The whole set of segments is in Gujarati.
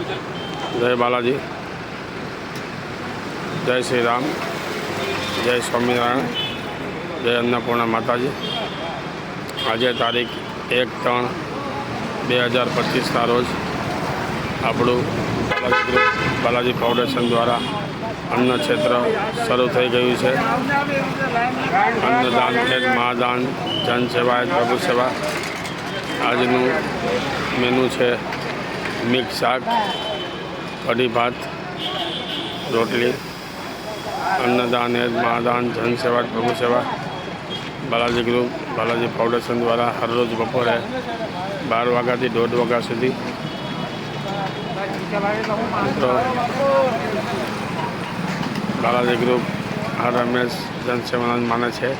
જય બાલાજી, જય શ્રી રામ જય સ્વામિનારાયણ, જય અન્નપૂર્ણા માતાજી. આજે તારીખ એક ત્રણ બે હજાર પચીસના રોજ આપણું બાલાજી બાલાજી ફાઉન્ડેશન દ્વારા અન્ન ક્ષેત્ર શરૂ થઈ ગયું છે. અન્નદાન એક મહાદાન જન સેવા એક પ્રભુ સેવા. આજનું મેનુ છે મિક્સ શાક, કઢી ભાત, રોટલી, અન્નદાન એ મહાદાન જનસેવા પ્રભુ સેવા, બાલાજી ગ્રુપ, બાલાજી ફાઉન્ડેશન દ્વારા હરરોજ બપોરે બાર વાગ્યાથી દોઢ વાગ્યા સુધી. મિત્રો, બાલાજી ગ્રુપ હર રમેશ જનસેવાનંદ માને છે.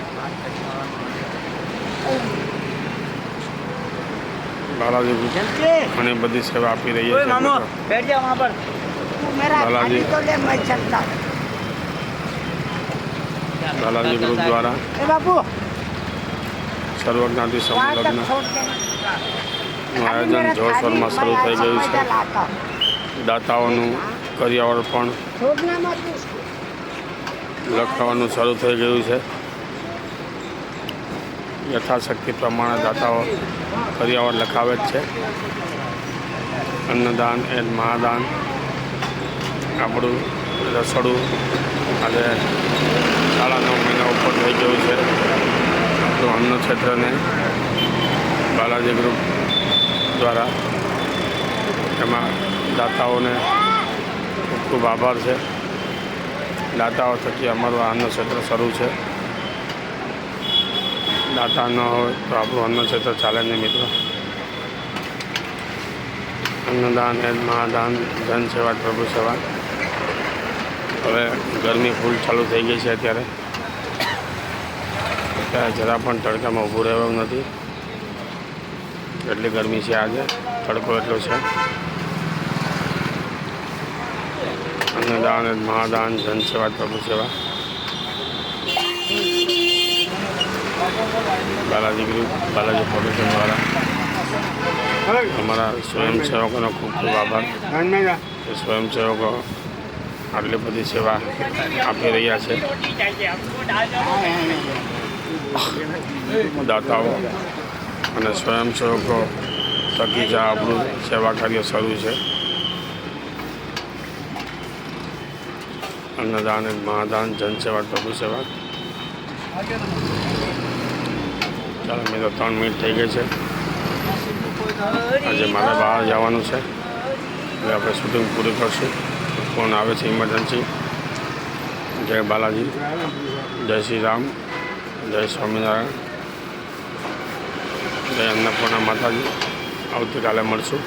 લાલાજી મને બધી સેવા આપી રહી છે લાલાજી. લાલાજી ગ્રુપ દ્વારા. સર્વજ્ઞાતિ સમૂહ આયોજન જોરશોરમાં શરૂ થઈ ગયું છે. દાતાઓનું કર્યાવર પણ લખાવાનું શરૂ થઈ ગયું છે. યથાશક્તિ પ્રમાણે દાતાઓ ફરિયાવર લખાવે જ છે. અન્નદાન એ મહાદાન. આપણું રસોડું. આજે સાડા નવ મહિના ઉપર થઈ ગયું છે. આપણું અન્ન ક્ષેત્રને બાલાજી ગ્રુપ દ્વારા એમાં દાતાઓને ખૂબ ખૂબ આભાર છે. દાતાઓ થકી અમારું અન્ન ક્ષેત્ર શરૂ છે. દાતા ન હોય તો આપણું અન્ન ક્ષેત્ર ચાલે નહીં મિત્રો. અન્નદાન, એ મહાદાન, જન સેવા, પ્રભુ સેવા. હવે ગરમી ફૂલ ચાલુ થઈ ગઈ છે અત્યારે. અત્યારે જરા પણ તડકામાં ઊભું રહેવું નથી. એટલી ગરમી છે આજે, તડકો એટલો છે. અન્નદાન મહાદાન, જન સેવા, પ્રભુ સેવા. બાલાજી ગ્રુપ બાલાજી ફાઉન્ડેશન દ્વારા અમારા સ્વયંસેવકોનો ખૂબ ખૂબ આભાર. કે સ્વયંસેવકો આટલી બધી સેવા આપી રહ્યા છે. દાતાઓ અને સ્વયંસેવકો થકી જ આપણું સેવા કાર્ય શરૂ છે. અન્નદાન અને મહાદાન જનસેવા પ્રભુ સેવા. ચાલો મેં તો ત્રણ મિનિટ થઈ ગઈ છે. આજે મારે બહાર જવાનું છે. હવે આપણે શૂટિંગ પૂરું કરશું. ફોન આવે છે ઇમરજન્સી જય બાલાજી, જય શ્રી રામ, જય સ્વામિનારાયણ, જય અન્નપૂર્ણા માતાજી. આવતીકાલે મળશું.